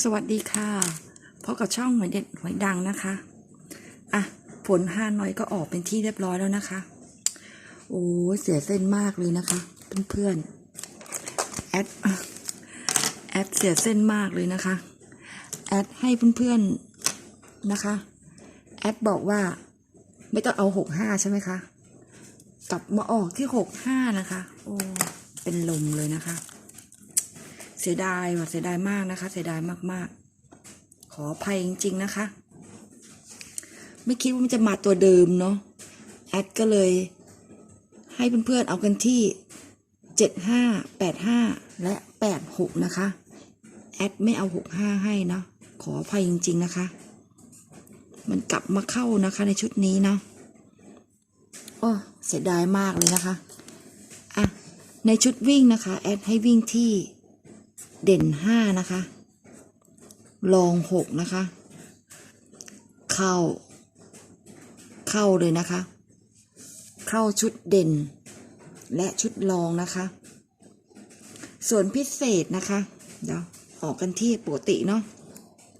สวัสดีค่ะพบกับช่องหวยเด็ดหวยดังนะคะ อะ ผลห้าน้อยก็ออกเป็นที่เรียบร้อยแล้วนะคะ โอ้เสียเส้นมากเลยนะคะ เพื่อนๆแอดอะแอดเสียเส้นมากเลยนะคะ แอดให้เพื่อนๆนะคะ แอดบอกว่า ไม่ต้องเอาหกห้าใช่ไหมคะ กลับมาออกที่หกห้านะคะ โอ้เป็นลมเลยนะคะ เสียดายว่ะเสียดายมากนะคะ เสียดายมากๆ ขออภัยจริง ๆ นะคะ ไม่คิดว่ามันจะมาตัวเดิมเนาะแอดก็เลย ให้เพื่อนๆเอากันที่เจ็ดห้าแปดห้าและแปดหกนะคะ แอดไม่เอาหกห้าให้เนาะขออภัยจริง ๆ นะคะ มันกลับมาเข้านะคะในชุดนี้เนาะโอ้เสียดายมากเลยนะคะ อะ ในชุดวิ่งนะคะ แอดให้วิ่งที่ เด่นห้านะคะรองหกนะคะ เข้า เข้าเลยนะคะ เข้าชุดเด่น และชุดรองนะคะ ส่วนพิเศษนะคะ เดี๋ยวออกกันที่ปกติเนาะ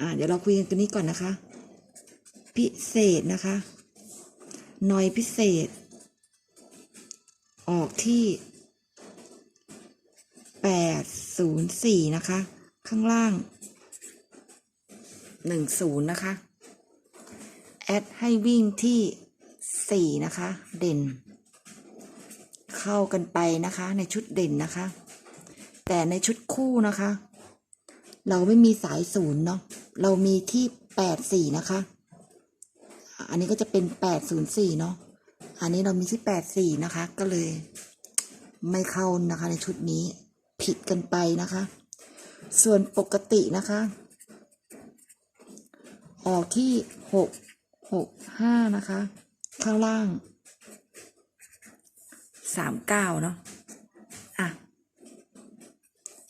อ่าเดี๋ยวเราคุยกันตัวนี้ก่อนนะคะ พิเศษนะคะ หน่อยพิเศษ ออกที่แปด ศูนย์สี่นะคะ ข้างล่างหนึ่งศูนย์นะคะ แอดให้วิ่งที่สี่นะคะ เด่น เข้ากันไปนะคะในชุดเด่นนะคะ แต่ในชุดคู่นะคะ เราไม่มีสายศูนย์เนาะเรามีที่แปดสี่นะคะ อันนี้ก็จะเป็นแปดศูนย์สี่เนาะอันนี้เรามีที่แปดสี่นะคะ ก็เลยไม่เข้านะคะในชุดนี้ ผิดกันไปนะคะ ส่วนปกตินะคะ ออกที่หกหกห้านะคะ ข้างล่างสามเก้าเนาะอะ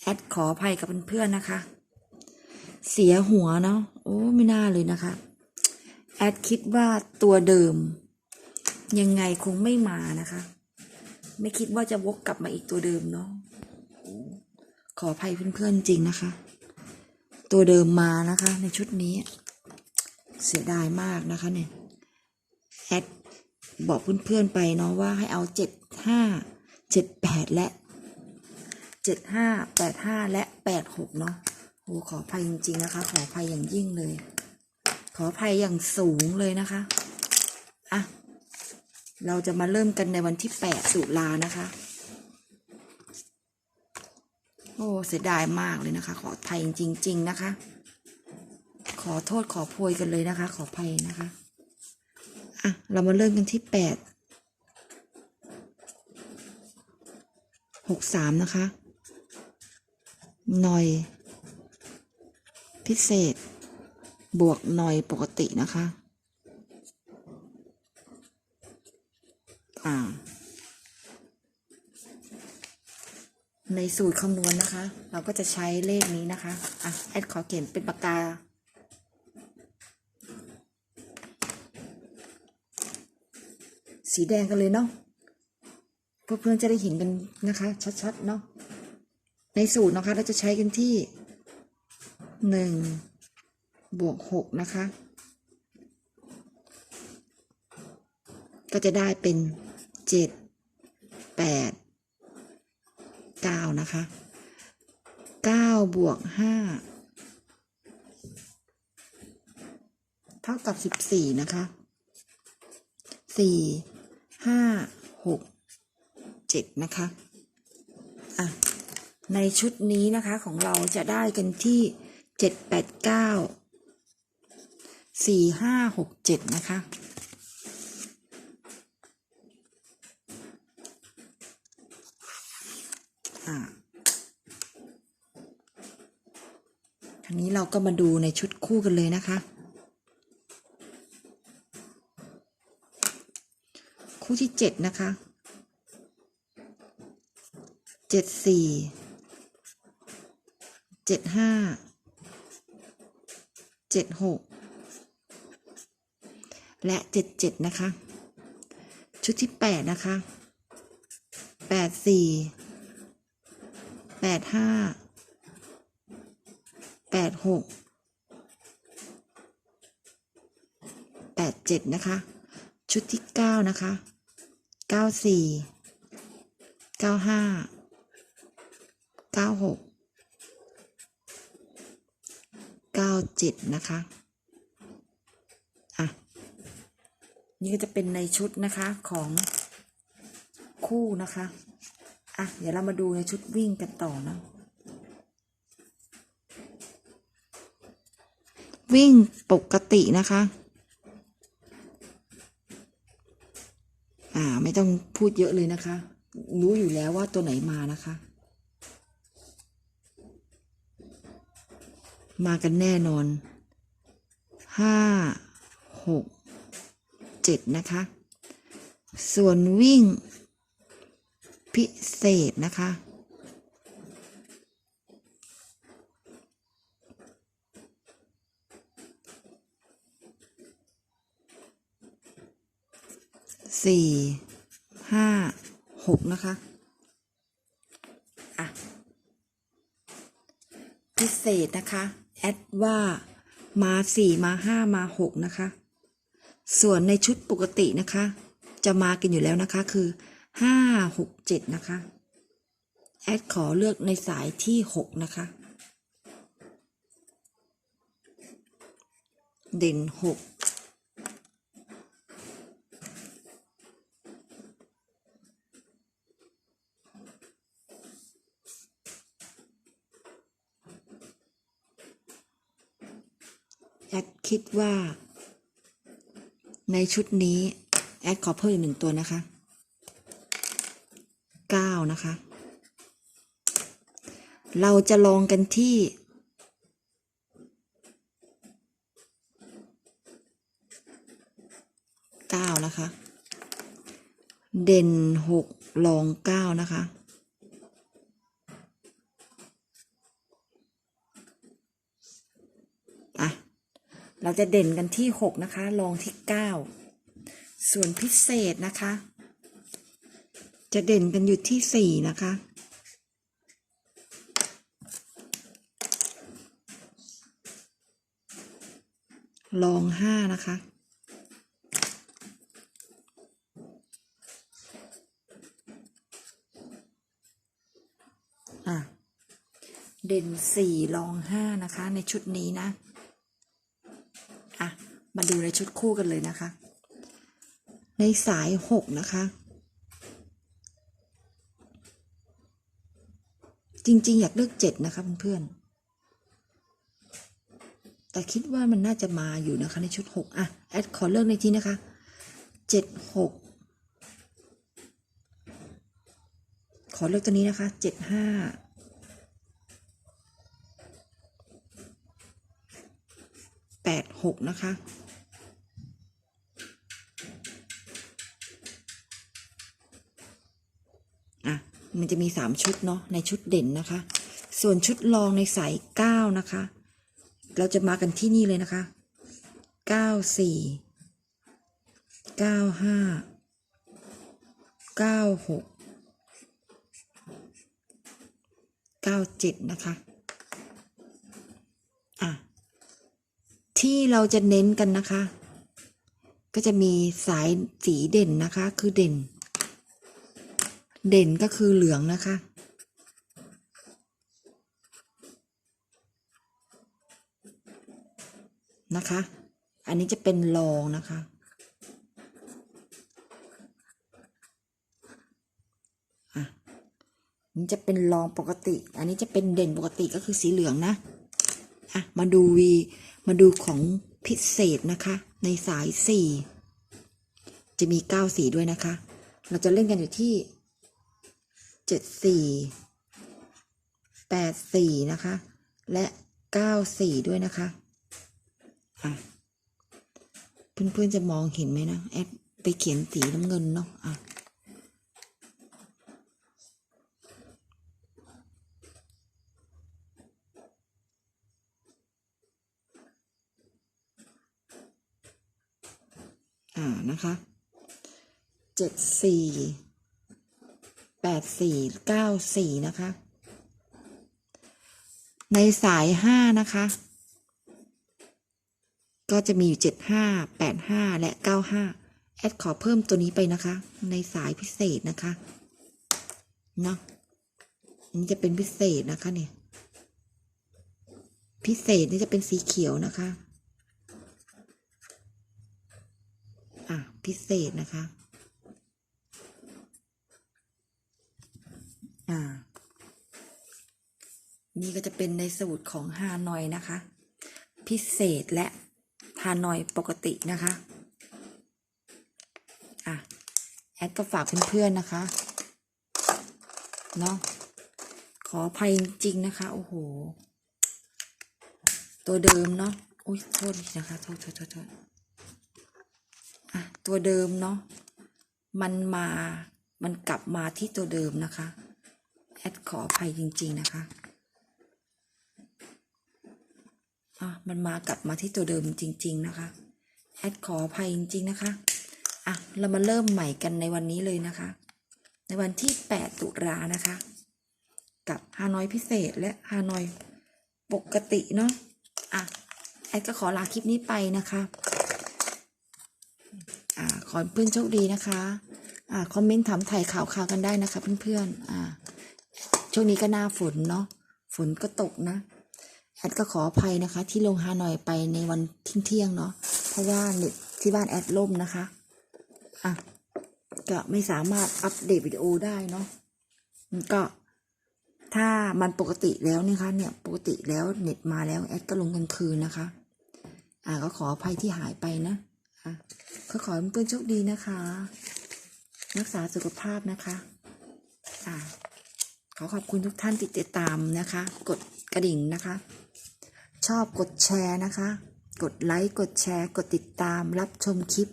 แอดขออภัยกับเพื่อนๆนะคะ เสียหัวเนาะโอ้ไม่น่าเลยนะคะ แอดคิดว่าตัวเดิม ยังไงคงไม่มานะคะ ไม่คิดว่าจะวกกลับมาอีกตัวเดิมเนาะ ขออภัยเพื่อนๆจริงนะคะ ตัวเดิมมานะคะ ในชุดนี้ เสียดายมากนะคะเนี่ยแอดบอกเพื่อนๆไปเนาะว่าให้เอาเจ็ดห้าเจ็ดแปดและเจ็ดห้าแปดห้าและแปดหกเนาะโอ้ขออภัยจริงๆนะคะ ขออภัยอย่างยิ่งเลย ขออภัยอย่างสูงเลยนะคะอะเราจะมาเริ่มกันในวันที่แปดสุลานะคะ โอ้เสียดายมากเลยนะคะ ขอภัยจริง ๆ นะคะ ขอโทษขอโพยกันเลยนะคะขออภัยนะคะอะเรามาเริ่มกันที่แปดหกสามนะคะหน่อย พิเศษ บวกหน่อยปกตินะคะ อ่า ในสูตรคำนวณนะคะ เราก็จะใช้เลขนี้นะคะอะแอดขอเขียนเป็นปากกา สีแดงกันเลยเนาะเพื่อนๆจะได้เห็นกันนะคะ ชัดๆเนาะในสูตรนะคะ เราจะใช้กันที่หนึ่งบวกหกนะคะ ก็จะได้เป็นเจ็ดแปด เก้านะคะเก้าบวกห้าเท่ากับสิบสี่นะคะสี่ห้าหกเจ็ดนะคะอะในชุดนี้นะคะของเราจะได้กันที่เจ็ดแปดเก้าสี่ห้าหกเจ็ดนะคะ อ่าทีนี้เราก็มาดูในชุดคู่กันเลยนะคะ คู่ที่เจ็ดนะคะเจ็ดสี่เจ็ดห้าเจ็ดหกและเจ็ดเจ็ดนะคะ ชุดที่แปดนะคะแปดสี่ ปดห้าแปดหกแปดเจ็ดนะคะ ชุดที่เก้านะคะเก้าสี่เก้าห้าเก้าหกเก้าเจ็ดนะคะอะนี่ก็จะเป็นในชุดนะคะของคู่นะคะ อะเดี๋ยวเรามาดูในชุดวิ่งกันต่อนะวิ่งปกตินะคะ อ่า ไม่ต้องพูดเยอะเลยนะคะ รู้อยู่แล้วว่าตัวไหนมานะคะ มากันแน่นอน ห้า หก เจ็ดนะคะ ส่วนวิ่ง พิเศษนะคะ สี่ ห้า หกนะคะ อะ พิเศษนะคะ แอดว่ามาสี่มาห้ามาหกนะคะ ส่วนในชุดปกตินะคะ จะมากันอยู่แล้วนะคะคือ ห้าหกเจ็ดนะคะ แอดขอเลือกในสายที่หกนะคะ เด่นหกแอดคิดว่า ในชุดนี้ แอดขอเพิ่มอีกหนึ่งตัวนะคะ เก้านะคะ เราจะลองกันที่เก้านะคะ เด่นหกลองเก้านะคะอะเราจะเด่นกันที่หกนะคะลองที่เก้าส่วนพิเศษนะคะ จะเด่นกันอยู่ที่สี่นะคะ ลองห้านะคะ อะ เด่นสี่ลองห้านะคะ ในชุดนี้นะ อะ มาดูในชุดคู่กันเลยนะคะ ในสายหกนะคะ จริง ๆ อยากเลือกเจ็ดนะคะเพื่อนๆแต่คิดว่ามันน่าจะมาอยู่นะคะในชุดหกอะแอดขอเลือกในที่นะคะเจ็ดหกขอเลือกตัวนี้นะคะเจ็ดห้าแปดหกนะคะ มันจะมีสามชุดเนาะในชุดเด่นนะคะ ส่วนชุดรองในสายเก้านะคะ เราจะมากันที่นี่เลยนะคะเก้าสี่เก้าห้าเก้าหกเก้าเจ็ดนะคะอะที่เราจะเน้นกันนะคะ ก็จะมีสายสีเด่นนะคะคือเด่น เด่นก็คือเหลืองนะคะ นะคะ อันนี้จะเป็นรองนะคะ อะนี่จะเป็นรองปกติ อันนี้จะเป็นเด่นปกติก็คือสีเหลืองนะ อะ มาดูวีมาดูของพิเศษนะคะ ในสายสี่จะมีเก้าสีด้วยนะคะ เราจะเล่นกันอยู่ที่ เจ็ดสี่แปดสี่นะคะ และเก้าสี่ด้วยนะคะอะเพื่อนๆจะมองเห็นไหมนะแอดไปเขียนสีน้ำเงินเนาะอะอ่านะคะเจ็ดสี่ แปดสี่เก้าสี่นะคะ ในสายห้านะคะ ก็จะมีอยู่เจ็ดห้าแปดห้าและเก้าห้าแอดขอเพิ่มตัวนี้ไปนะคะ ในสายพิเศษนะคะเนาะอันนี้จะเป็นพิเศษนะคะเนี่ย พิเศษนี่จะเป็นสีเขียวนะคะ อะ พิเศษนะคะ อ่า นี่ก็จะเป็นในสูตรของฮานอยนะคะ พิเศษและฮานอยปกตินะคะ อะ แอดก็ฝากเพื่อนๆนะคะเนาะขออภัยจริงๆนะคะ โอ้โห ตัวเดิมเนาะอุ้ยโทษนะคะโทษโทษโทษโทษอะตัวเดิมเนาะมันมา มันกลับมาที่ตัวเดิมนะคะ ดขออภัยจริง ๆ นะคะอะมันมากลับมาที่ตัวเดิมจริง ๆ นะคะ แอดขออภัยจริง ๆ นะคะ อะ เรามาเริ่มใหม่กันในวันนี้เลยนะคะ ในวันที่ 8 ตุลานะคะ กับฮานอยพิเศษและฮานอยปกติเนาะ อะ แอดก็ขอลาคลิปนี้ไปนะคะ อ่า ขอเพื่อนโชคดีนะคะ อ่า คอมเมนต์ถามถ่ายข่าวข่าวกันได้นะคะเพื่อนๆ อ่า ช่วงนี้ก็หน้าฝนเนาะฝนก็ตกนะแอดก็ขออภัยนะคะ ที่ลงฮานอยไปในวันเที่ยงๆเนาะเพราะว่าเน็ตที่บ้านแอดล่มนะคะอะก็ไม่สามารถอัปเดตวิดีโอได้เนาะก็ถ้ามันปกติแล้วนะคะ เนี่ยปกติแล้วเน็ตมาแล้วแอดก็ลงกลางคืนนะคะ อ่าก็ขออภัยที่หายไปนะอะก็ขอให้เพื่อนโชคดีนะคะ รักษาสุขภาพนะคะ อ่า ขอขอบคุณทุกท่านที่ติดตามนะคะ กดกระดิ่งนะคะ ชอบกดแชร์นะคะ กดไลค์กดแชร์ กดติดตามรับชมคลิป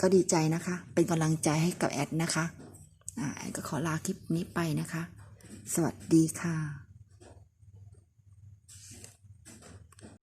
ก็ดีใจนะคะ เป็นกำลังใจให้กับแอดนะคะอ่าแอดก็ขอลาคลิปนี้ไปนะคะ สวัสดีค่ะ